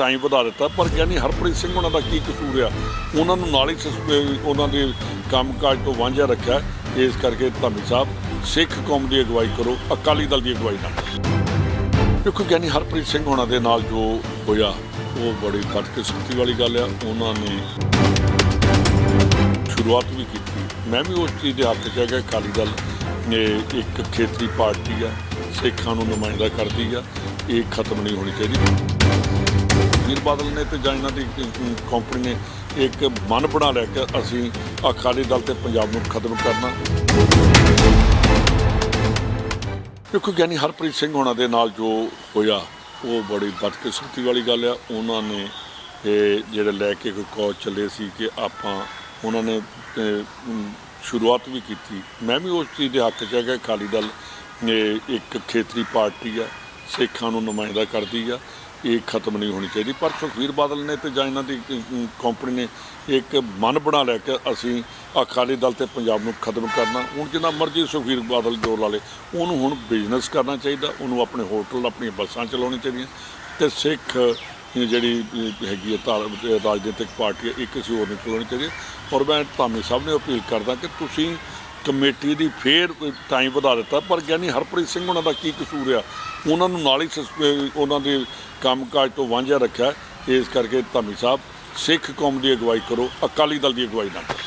Time ਵਧਾ ਦਿੱਤਾ, ਪਰ ਗਿਆਨੀ ਹਰਪ੍ਰੀਤ ਸਿੰਘ ਉਹਨਾਂ ਦਾ ਕੀ ਕਸੂਰ ਆ? ਉਹਨਾਂ ਨੂੰ ਨਾਲ ਹੀ ਸਸਪੇ- ਉਹਨਾਂ ਦੇ ਕੰਮਕਾਜ ਤੋਂ ਵਾਂਝਾ ਰੱਖਿਆ। ਇਸ ਕਰਕੇ ਧਾਮੀ ਸਾਹਿਬ, ਸਿੱਖ ਕੌਮ ਦੀ ਅਗਵਾਈ ਕਰੋ, ਅਕਾਲੀ ਦਲ ਦੀ ਅਗਵਾਈ ਨਾ ਕਰੋ। ਦੇਖੋ ਗਿਆਨੀ ਹਰਪ੍ਰੀਤ ਸਿੰਘ ਉਹਨਾਂ ਦੇ ਨਾਲ ਜੋ ਹੋਇਆ, ਉਹ ਬੜੀ ਬਦਕਿਸਮਤੀ ਵਾਲੀ ਗੱਲ ਆ। ਉਹਨਾਂ ਨੇ ਸ਼ੁਰੂਆਤ ਵੀ ਕੀਤੀ। ਮੈਂ ਵੀ ਉਸ ਚੀਜ਼ ਦੇ ਹੱਕ 'ਚ ਹੈਗਾ, ਅਕਾਲੀ ਦਲ ਇਹ ਇੱਕ ਖੇਤਰੀ ਪਾਰਟੀ ਆ, ਸਿੱਖਾਂ ਨੂੰ ਨੁਮਾਇੰਦਾ ਕਰਦੀ ਆ। ਇਹ ਖਤਮ ਨਹੀਂ ਹੋਣੀ ਚਾਹੀਦੀ। ਬਾਦਲ ਨੇ ਤੇ ਜਾਂ ਇਹਨਾਂ ਦੀ ਕੰਪਨੀ ਨੇ ਇੱਕ ਮਨ ਬਣਾ ਲਿਆ ਕਿ ਅਸੀਂ ਅਕਾਲੀ ਦਲ ਤੇ ਪੰਜਾਬ ਨੂੰ ਖਤਮ ਕਰਨਾ। ਦੇਖੋ ਗਿਆਨੀ ਹਰਪ੍ਰੀਤ ਸਿੰਘ ਹੋਣਾ ਦੇ ਨਾਲ ਜੋ ਹੋਇਆ, ਉਹ ਬੜੀ ਬਦਕਿਸਮਤੀ ਵਾਲੀ ਗੱਲ ਆ। ਉਹਨਾਂ ਨੇ, ਇਹ ਜਿਹੜੇ ਲੈ ਕੇ ਕੋਈ ਕੌਚ ਚੱਲੇ ਸੀ ਕਿ ਆਪਾਂ, ਉਹਨਾਂ ਨੇ ਸ਼ੁਰੂਆਤ ਵੀ ਕੀਤੀ। ਮੈਂ ਵੀ ਉਸ ਚੀਜ਼ ਦੇ ਹੱਕ 'ਚ ਹੈਗਾ, ਅਕਾਲੀ ਦਲ ਇਹ ਇੱਕ ਖੇਤਰੀ ਪਾਰਟੀ ਆ, ਸਿੱਖਾਂ ਨੂੰ ਨੁਮਾਇੰਦਾ ਕਰਦੀ ਆ। ਇਹ ਖਤਮ ਨਹੀਂ ਹੋਣੀ ਚਾਹੀਦੀ। ਪਰ ਸੁਖਵੀਰ ਬਾਦਲ ਨੇ ਤੇ ਜਾਂ ਇਹਨਾਂ ਦੀ ਕੰਪਨੀ ਨੇ ਇੱਕ ਮਨ ਬਣਾ ਲਿਆ ਕਿ ਅਸੀਂ ਅਕਾਲੀ ਦਲ ਤੇ ਪੰਜਾਬ ਨੂੰ ਖਤਮ ਕਰਨਾ। ਹੁਣ ਜਿੰਨਾ ਮਰਜ਼ੀ ਸੁਖਵੀਰ ਬਾਦਲ ਜੋਰ ਲਾ ਲੇ ਉਹਨੂੰ ਹੁਣ ਬਿਜ਼ਨਸ ਕਰਨਾ ਚਾਹੀਦਾ ਉਹਨੂੰ ਆਪਣੇ ਹੋਟਲ ਆਪਣੀਆਂ ਬੱਸਾਂ ਚਲਾਉਣੀਆਂ ਚਾਹੀਦੀਆਂ। ਤੇ ਸਿੱਖ ਜਿਹੜੀ ਹੈਗੀ ਹੈ ਧਾਰ- ਰਾਜਨੀਤਿਕ ਪਾਰਟੀ ਹੈ, ਇਹ ਕਿਸੇ ਹੋਰ ਨੂੰ ਚਲਾਉਣੀ ਚਾਹੀਦੀ। ਹੈ। ਔਰ ਮੈਂ ਧਾਮੀ ਸਾਹਿਬ ਨੇ ਅਪੀਲ ਕਰਦਾ ਕਿ ਤੁਸੀਂ ਕਮੇਟੀ ਦੀ ਫੇਰ ਟਾਈਮ ਵਧਾ ਦਿੱਤਾ, ਪਰ ਗਿਆਨੀ ਹਰਪ੍ਰੀਤ ਸਿੰਘ ਉਹਨਾਂ ਦਾ ਕੀ ਕਸੂਰ ਆ? ਉਹਨਾਂ ਨੂੰ ਨਾਲ ਹੀ ਸਸਪੇ- ਉਹਨਾਂ ਦੇ ਕੰਮਕਾਜ ਤੋਂ ਵਾਂਝਾ ਰੱਖਿਆ। ਇਸ ਕਰਕੇ ਧਾਮੀ ਸਾਹਿਬ, ਸਿੱਖ ਕੌਮ ਦੀ ਅਗਵਾਈ ਕਰੋ, ਅਕਾਲੀ ਦਲ ਦੀ ਅਗਵਾਈ ਨਾ ਕਰੋ।